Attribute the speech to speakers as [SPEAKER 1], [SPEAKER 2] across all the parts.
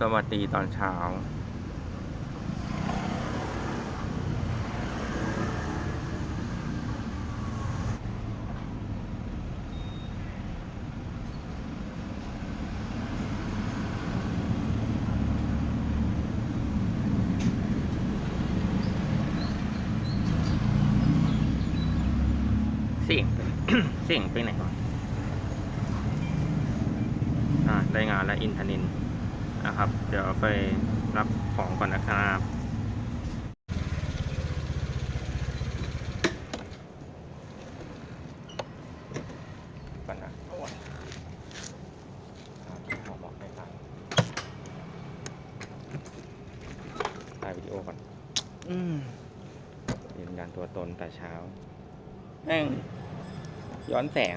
[SPEAKER 1] สวัสดีตอนเช้า เสียง เสียงไปไหนวะอ่าได้งานแล้วอินทนิน นะครับ เดี๋ยวไปรับของก่อนนะครับก่อนนะโอ้ยอ่าขอบอกให้ฟังถ่ายวิดีโอก่อนอืมยืนยันตัวตนแต่เช้าแม่งย้อนแสง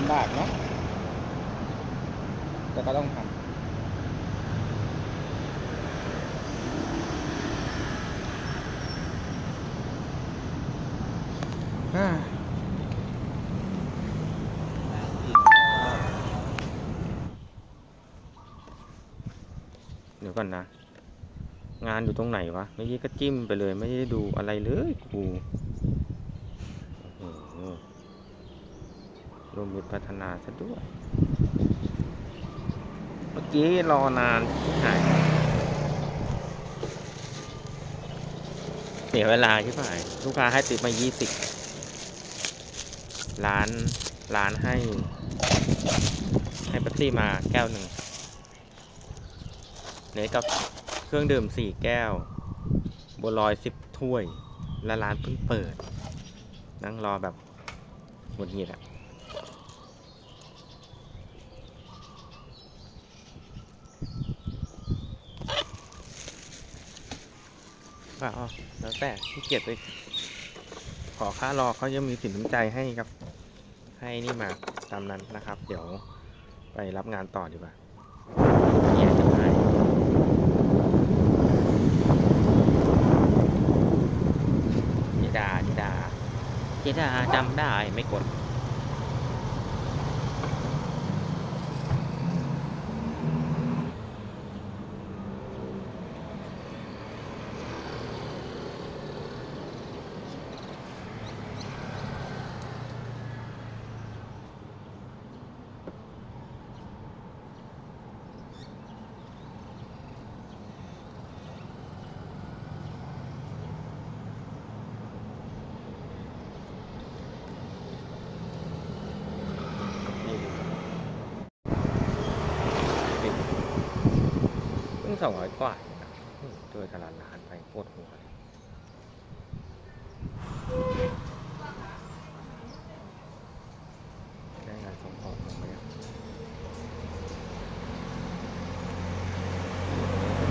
[SPEAKER 1] ลำบากเนาะแต่ก็ต้องทำเดี๋ยวก่อนนะ งานอยู่ตรงไหนวะไม่ใช่ก็จิ้มไปเลย ไม่ได้ดูอะไรเลยกู รวมมิตรพัฒนาซะด้วย เมื่อกี้รอนานที่หายเสียเวลาที่ผ่านลูกค้าให้ติดมา 20ร้านร้านให้ ให้เป๊ปซี่มาแก้วหนึ่งเนยกับเครื่องดื่ม 4 แก้ว บัวลอย 10 ถ้วย และร้านเพิ่งเปิด นั่งรอแบบหงุดหงิดอะ ก็เอาแล้วแต่ที่เกียจไปขอค่ารอเขายังมีสินน้ำใจให้ครับ ให้นี่มาตามนั้นนะครับ เดี๋ยวไปรับงานต่อดีกว่าเนี่ยจะไปเจดาเจดาเจดาจำได้ไม่กด นี่ดูนี่เพิ่ง สองร้อยกว่าเองนะอืมเจอตลาดร้านไปโคตรหัวได้งานส่งออกลงไปยัง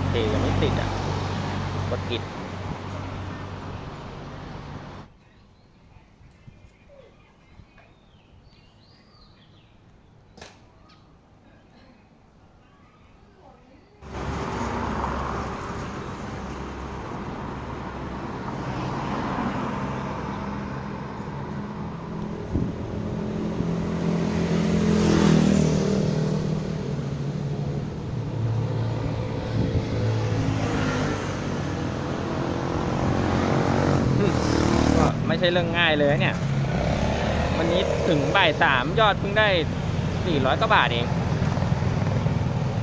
[SPEAKER 1] เทยังไม่ติดอะกดกิด ก็ไม่ ใช่เรื่องง่ายเลยเนี่ย วันนี้ถึงบ่ายสามยอดเพิ่งได้สี่ร้อยกว่าบาทเอง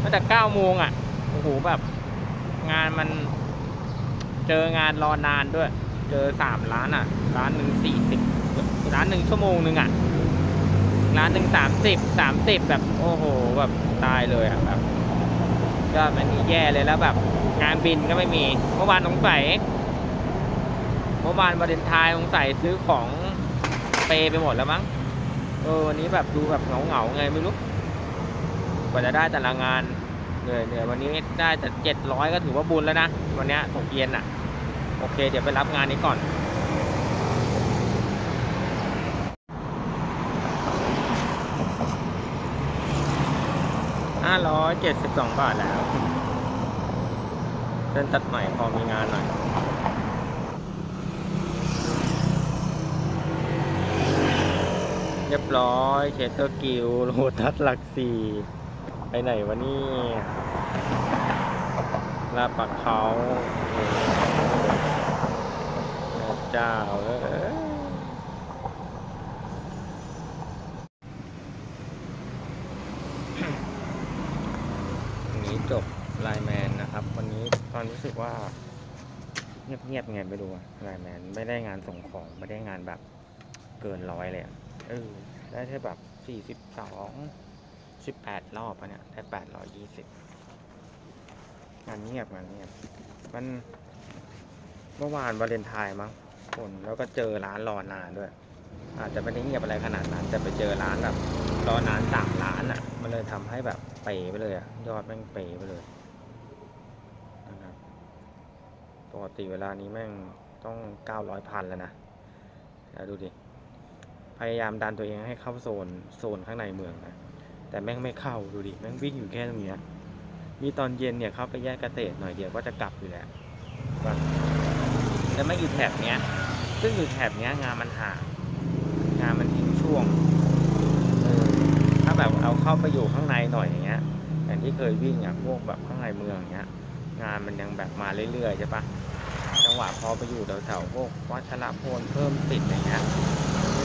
[SPEAKER 1] ตั้งแต่เก้าโมงอะโอ้โหแบบ งานมัน เจองานรอนานด้วย เจอสามร้านอะ ร้านหนึ่งสี่สิบร้านหนึ่งชั่วโมงหนึ่งอะร้านหนึ่งสามสิบสามสิบแบบโอ้โหแบบตายเลยอะแบบก็มันแย่เลยแล้วแบบ งานบินก็ไม่มี เมื่อวานสงสัย มื่อวานวาเลนไทน์สงสัยซื้อของเปไปหมดแล้วมั้ง เออวันนี้แบบดูแบบเหงาๆไงไม่รู้ กว่าจะได้แต่ละงานเหนื่อยเหนื่อยวันนี้ได้แต่เจ็ดร้อยก็ถือว่าบุญแล้วนะ วันนี้ตกเย็นอะ โอเค เดี๋ยวไปรับงานนี้ก่อนห้าร้อยเจ็ดสิบสองบาทแล้วเส้นตัดใหม่พอมีงานหน่อย เรียบร้อยเชสเตอร์กิลโรทัสหลักสี่ไปไหนวะนี่ลาปักเขาเจ้าเอ้ยวันนี้จบไลแมนนะครับ วันนี้ตอนรู้สึกว่า เงียบๆไงไม่รู้ไลแมนไม่ได้งานส่งของ ไม่ได้งานแบบเกินร้อยเลยอะ เออ ได้แค่แบบสี่สิบสองสิบแปดรอบอะเนี่ย ได้แปดร้อยยี่สิบงานเงียบงานเงียบ มันเมื่อวานวาเลนไทน์มั้งคนแล้วก็เจอร้านรอนานด้วย อาจจะไม่ได้เงียบอะไรขนาดนั้นแต่ไปเจอร้านแบบรอนานสามร้านอะ มันเลยทำให้แบบเป๋ไปเลยอะ ยอดแม่งเป๋ไปเลยนะครับปกติเวลานี้แม่งต้องเก้าร้อยพันแล้วนะแล้วดูดิ พยายามดันตัวเองให้เข้าโซนโซนข้างในเมืองนะแต่แม่งไม่เข้าดูดิแม่งวิ่งอยู่แค่ตรงเนี้ยมีตอนเย็นเนี่ยเข้าไปแยกเกษตรหน่อยเดียวก็จะกลับอยู่แล้วแต่ไม่อยู่แถบเนี้ย ซึ่งอยู่แถบเนี้ยงานมันห่างงานมันทิ้งช่วงเออถ้าแบบเอาเข้าไปอยู่ข้างในหน่อยอย่างเงี้ยอย่างที่เคยวิ่งอะพวกแบบข้างในเมืองอย่างเงี้ย งานมันยังแบบมาเรื่อยๆใช่ปะ หวะพอไปอยู่แถวๆพวกวัชรพลเพิ่มติดอย่างเงี้ย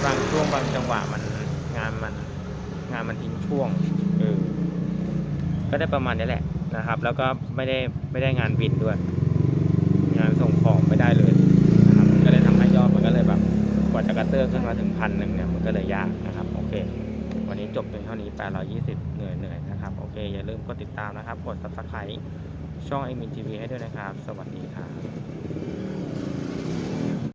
[SPEAKER 1] บางช่วงบางจังหวะมันงานมันงานมันทิ้งช่วงเออก็ได้ประมาณนี้แหละนะครับ แล้วก็ไม่ได้ไม่ได้งานบินด้วย งานส่งของไม่ได้เลยนะครับก็เลยทำให้ยอดมันก็เลยแบบกว่าจะกระเตื้อขึ้นมาถึงพันหนึ่งเนี่ยมันก็เลยยากนะครับโอเค วันนี้จบเพียงเท่านี้ 820 เหนื่อยเหนื่อยนะครับโอเค อย่าลืมกดติดตามนะครับ กด subscribe ช่องไอมินทีวีให้ด้วยนะครับ สวัสดีครับ